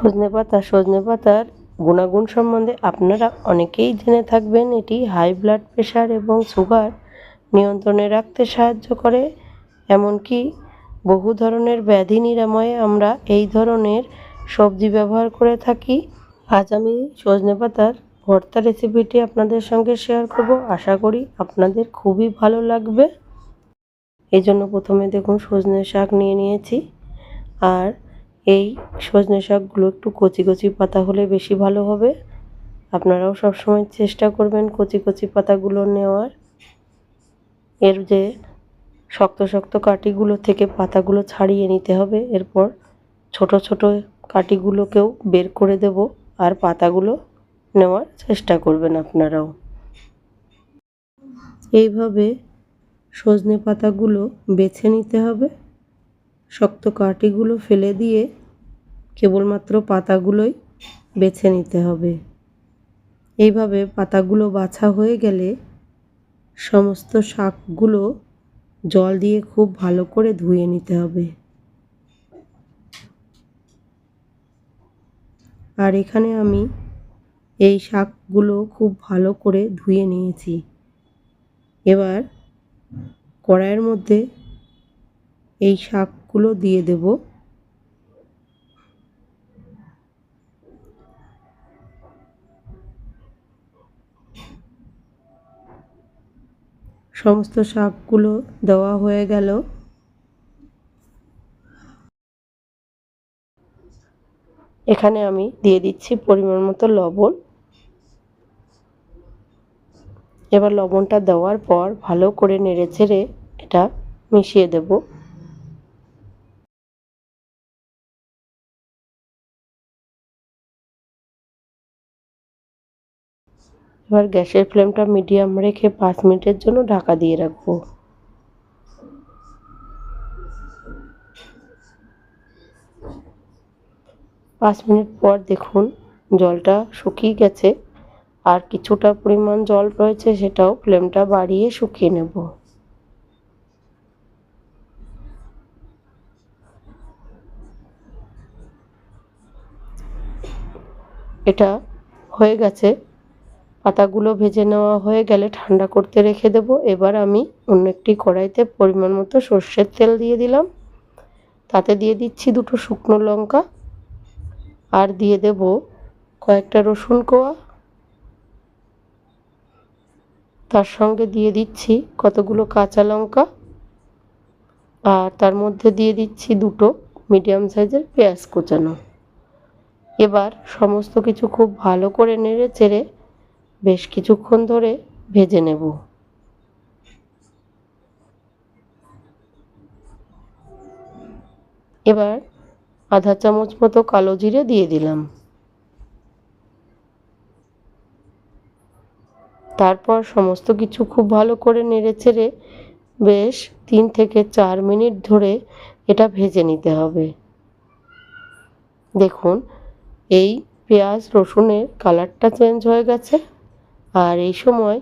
সজনে পাতা, সজনে পাতার গুণাগুণ সম্বন্ধে আপনারা অনেকেই জেনে থাকবেন এটি হাই ব্লাড প্রেশার এবং সুগার নিয়ন্ত্রণে রাখতে সাহায্য করে। এমনকি বহু ধরনের ব্যাধি নিরাময়ে আমরা এই ধরনের সবজি ব্যবহার করে থাকি। আজ আমি সজনে পাতার ভর্তা রেসিপিটি আপনাদের সঙ্গে শেয়ার করব। আশা করি আপনাদের খুবই ভালো লাগবে। এই জন্য প্রথমে দেখুন সজনে শাক নিয়ে নিয়েছি। আর এই সজনে শাকগুলো একটু কচি কচি পাতা হলে বেশি ভালো হবে। আপনারাও সবসময় চেষ্টা করবেন কচি কচি পাতাগুলো নেওয়ার। এর যে শক্ত শক্ত কাঠিগুলো থেকে পাতাগুলো ছাড়িয়ে নিতে হবে। এরপর ছোট ছোট কাঠিগুলোকেও বের করে দেব আর পাতাগুলো নেওয়ার চেষ্টা করবেন আপনারাও। এইভাবে সজনে পাতাগুলো বেছে নিতে হবে। শক্ত কাঠিগুলো ফেলে দিয়ে কেবলমাত্র পাতাগুলোই বেছে নিতে হবে। এইভাবে পাতাগুলো বাছা হয়ে গেলে সমস্ত শাকগুলো জল দিয়ে খুব ভালো করে ধুয়ে নিতে হবে। আর এখানে আমি এই শাকগুলো খুব ভালো করে ধুয়ে নিয়েছি। এবার কড়াইয়ের মধ্যে এই শাকগুলো দিয়ে দেব। সমস্ত শাকগুলো দেওয়া হয়ে গেল। এখানে আমি দিয়ে দিচ্ছি পরিমাণ মতো লবণ। এবার লবণটা দেওয়ার পর ভালো করে নেড়ে ছেড়ে এটা মিশিয়ে দেব। এবার গ্যাসের ফ্লেমটা মিডিয়াম রেখে পাঁচ মিনিটের জন্য ঢাকা দিয়ে রাখব। পাঁচ মিনিট পর দেখুন জলটা শুকিয়ে গেছে আর কিছুটা পরিমাণ জল রয়েছে সেটাও ফ্লেমটা বাড়িয়ে শুকিয়ে নেব। এটা হয়ে গেছে। পাতাগুলো ভেজে নেওয়া হয়ে গেলে ঠান্ডা করতে রেখে দেব। এবার আমি অন্য একটি কড়াইতে পরিমাণ মতো সর্ষের তেল দিয়ে দিলাম। তাতে দিয়ে দিচ্ছি দুটো শুকনো লঙ্কা আর দিয়ে দেব কয়েকটা রসুন কোয়া। তার সঙ্গে দিয়ে দিচ্ছি কতগুলো কাঁচা লঙ্কা আর তার মধ্যে দিয়ে দিচ্ছি দুটো মিডিয়াম সাইজের পেঁয়াজ কুচানো। এবার সমস্ত কিছু খুব ভালো করে নেড়ে চেড়ে বেশ কিছুক্ষণ ধরে ভেজে নেব। এবার আধা চামচ মতো কালো জিরে দিয়ে দিলাম। তারপর সমস্ত কিছু খুব ভালো করে নেড়ে চেড়ে বেশ তিন থেকে চার মিনিট ধরে এটা ভেজে নিতে হবে। দেখুন, এই পেঁয়াজ রসুনের কালারটা চেঞ্জ হয়ে গেছে। আর এই সময়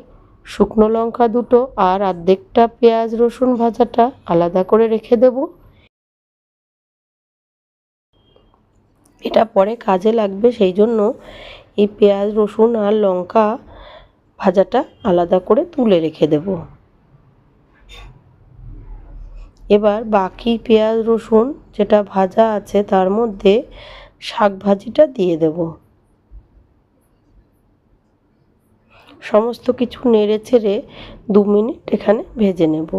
শুকনো লঙ্কা দুটো আর অর্ধেকটা পেঁয়াজ রসুন ভাজাটা আলাদা করে রেখে দেব। এটা পরে কাজে লাগবে, সেই জন্য এই পেঁয়াজ, রসুন আর লঙ্কা ভাজাটা আলাদা করে তুলে রেখে দেব। এবার বাকি পেঁয়াজ, রসুন যেটা ভাজা আছে তার মধ্যে শাক ভাজিটা দিয়ে দেব। সমস্ত কিছু নেড়ে ছেড়ে দু মিনিট এখানে ভেজে নেব।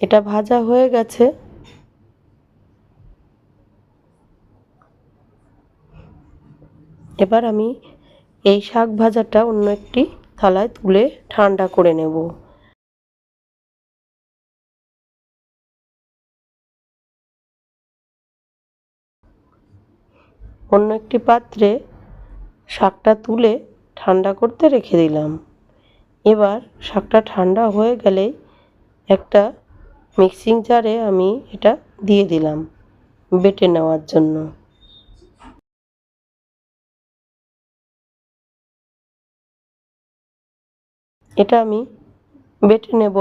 এটা ভাজা হয়ে গেছে। এবার আমি এই শাক ভাজাটা অন্য একটি থালায় তুলে ঠান্ডা করে নেব। অন্য একটি পাত্রে শাকটা তুলে ঠান্ডা করতে রেখে দিলাম। এবার শাকটা ঠান্ডা হয়ে গেলে একটা মিক্সিং জারে আমি এটা দিয়ে দিলাম বেটে নেওয়ার জন্য। এটা আমি বেটে নেব।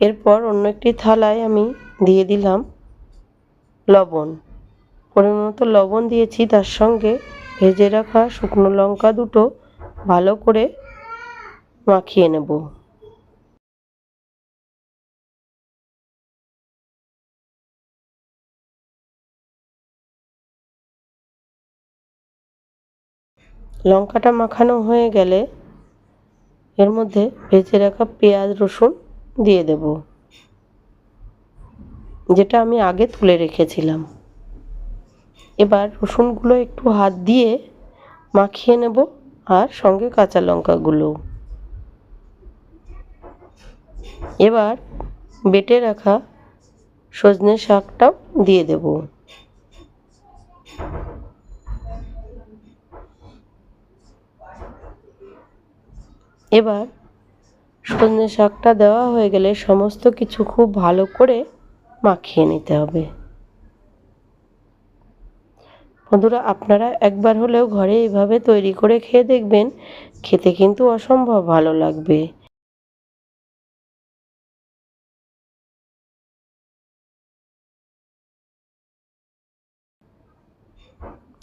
এরপর অন্য একটি থালায় আমি দিয়ে দিলাম লবণ। পরিমাণ মতো লবণ দিয়েছি, তার সঙ্গে ভেজে রাখা শুকনো লঙ্কা দুটো ভালো করে মাখিয়ে নেব। লঙ্কাটা মাখানো হয়ে গেলে এর মধ্যে ভেজে রাখা পেঁয়াজ রসুন দিয়ে দেব, যেটা আমি আগে তুলে রেখেছিলাম। এবার রসুনগুলো একটু হাত দিয়ে মাখিয়ে নেব আর সঙ্গে কাঁচা লঙ্কাগুলো। এবার বেটে রাখা সজনে শাকটাও দিয়ে দেব। এবার সজনে শাকটা দেওয়া হয়ে গেলে সমস্ত কিছু খুব ভালো করে মাখিয়ে নিতে হবে। বন্ধুরা, আপনারা একবার হলেও ঘরে এইভাবে তৈরি করে খেয়ে দেখবেন, খেতে কিন্তু অসম্ভব ভালো লাগবে।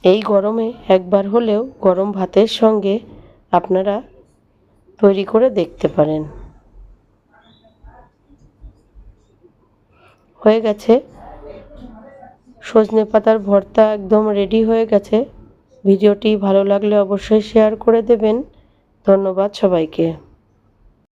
এই গরমে একবার হলেও গরম ভাতের সঙ্গে আপনারা তৈরি করে দেখতে পারেন। হয়ে গেছে সজনে পাতার ভর্তা একদম রেডি হয়ে গেছে। ভিডিওটি ভালো লাগলে অবশ্যই শেয়ার করে দেবেন। ধন্যবাদ সবাইকে।